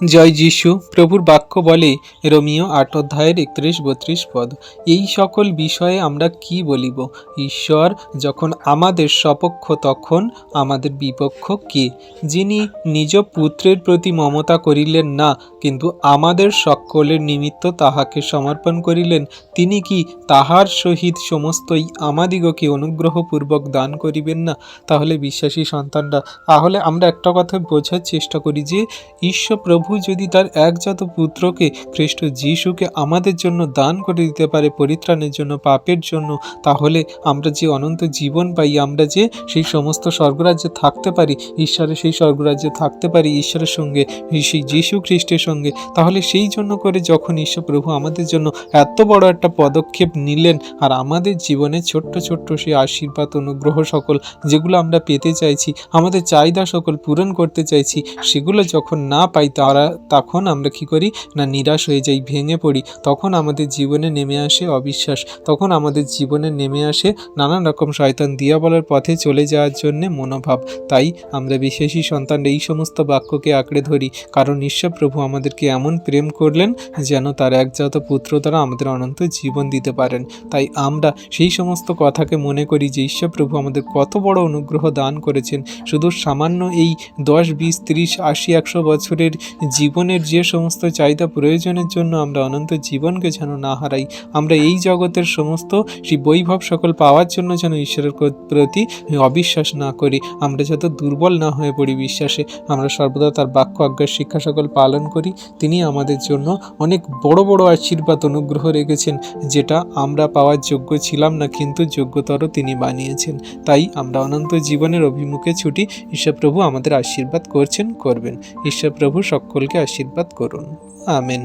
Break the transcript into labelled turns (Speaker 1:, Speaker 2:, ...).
Speaker 1: জয় যিশু, প্রভুর বাক্য বলে রোমিও আট অধ্যায়ের একত্রিশ বত্রিশ পদ। এই সকল বিষয়ে আমরা কি বলিব? ঈশ্বর যখন আমাদের সপক্ষ, তখন আমাদের বিপক্ষ কে? যিনি নিজ পুত্রের প্রতি মমতা করিলেন না, কিন্তু আমাদের সকলের নিমিত্ত তাহাকে সমর্পণ করিলেন, তিনি কি তাহার সহিত সমস্তই আমাদিগকে অনুগ্রহপূর্বক দান করিবেন না? তাহলে বিশ্বাসী সন্তানরা, তাহলে আমরা একটা কথা বোঝার চেষ্টা করি যে, ঈশ্বর প্রভু যদি তার একজাত পুত্রকে খ্রিস্ট যিশুকে আমাদের জন্য দান করে দিতে পারে পরিত্রাণের জন্য, পাপের জন্য, তাহলে আমরা যে অনন্ত জীবন পাই, আমরা যে সেই সমস্ত স্বর্গরাজ্যে থাকতে পারি ঈশ্বরের সেই স্বর্গরাজ্যে থাকতে পারি ঈশ্বরের সঙ্গে, সেই যিশু খ্রিস্টের সঙ্গে, তাহলে সেই জন্য করে যখন ঈশ্বর প্রভু আমাদের জন্য এত বড় একটা পদক্ষেপ নিলেন আর আমাদের জীবনে ছোট্ট ছোট্ট সেই আশীর্বাদ, অনুগ্রহ সকল যেগুলো আমরা পেতে চাইছি, আমাদের চাহিদা সকল পূরণ করতে চাইছি, সেগুলো যখন না পাই তারা তখন আমরা কি করি? না, নিরাশ হয়ে যাই, ভেঙে পড়ি। তখন আমাদের জীবনে নেমে আসে অবিশ্বাস। তখন আমাদের জীবনে নেমে আসে নানান রকম শয়তান দিয়া বলার পথে চলে যাওয়ার জন্য মনোভাব। তাই আমরা বিশেষী সন্তান, এই সমস্ত বাক্যকে আঁকড়ে ধরি। কারণ ঈশ্বর প্রভু আমাদেরকে এমন প্রেম করলেন যেন তার একজাত পুত্র দ্বারা আমাদের অনন্ত জীবন দিতে পারেন। তাই আমরা সেই সমস্ত কথাকে মনে করি যে ঈশ্বর প্রভু আমাদের কত বড় অনুগ্রহ দান করেছেন। শুধু সামান্য এই দশ, বিশ, ত্রিশ, আশি, একশো বছরের জীবনের যে সমস্ত চাহিদা প্রয়োজনের জন্য আমরা অনন্ত জীবনকে যেন না হারাই, আমরা এই জগতের সমস্ত সেই বৈভব সকল পাওয়ার জন্য যেন ঈশ্বরের প্রতি অবিশ্বাস না করি, আমরা যত দুর্বল না হয়ে পড়ি বিশ্বাসে, আমরা সর্বদা তার বাক্য আজ্ঞার শিক্ষা সকল পালন করি, তিনি আমাদের জন্য অনেক বড় বড় আশীর্বাদ, অনুগ্রহ রেখেছেন, যেটা আমরা পাওয়ার যোগ্য ছিলাম না, কিন্তু যোগ্যতর তিনি বানিয়েছেন। তাই আমরা অনন্ত জীবনের অভিমুখে ছুটি ঈশ্বরপ্রভু আমাদের আশীর্বাদ করছেন, করবেন। ঈশ্বরপ্রভু সকলকে আশীর্বাদ করুন। আমেন।